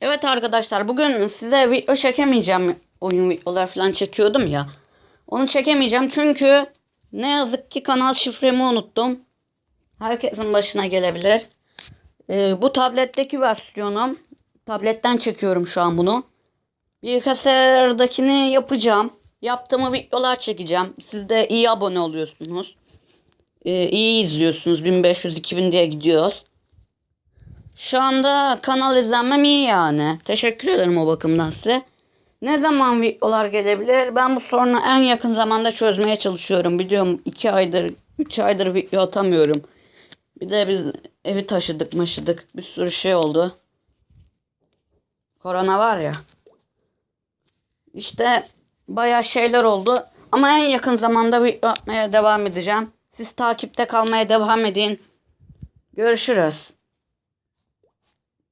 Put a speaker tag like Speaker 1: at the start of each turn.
Speaker 1: Evet arkadaşlar bugün size video çekemeyeceğim. Oyun videolar falan çekiyordum ya. Onu çekemeyeceğim çünkü ne yazık ki kanal şifremi unuttum. Herkesin başına gelebilir. Ee, bu tabletteki versiyonum. Tabletten çekiyorum şu an bunu. Bilgisayardakini yapacağım. Yaptığımı videolar çekeceğim. Siz de iyi abone oluyorsunuz. Ee, iyi izliyorsunuz. 1500-2000 diye gidiyoruz. Şu anda kanal izlenmem iyi yani. Teşekkür ederim o bakımdan size. Ne zaman videolar gelebilir? Ben bu sorunu en yakın zamanda çözmeye çalışıyorum. Biliyorum 2 aydır, 3 aydır video atamıyorum. Bir de biz evi taşıdık maşıdık. Bir sürü şey oldu. Korona var ya. İşte bayağı şeyler oldu. Ama en yakın zamanda video atmaya devam edeceğim. Siz takipte kalmaya devam edin. Görüşürüz.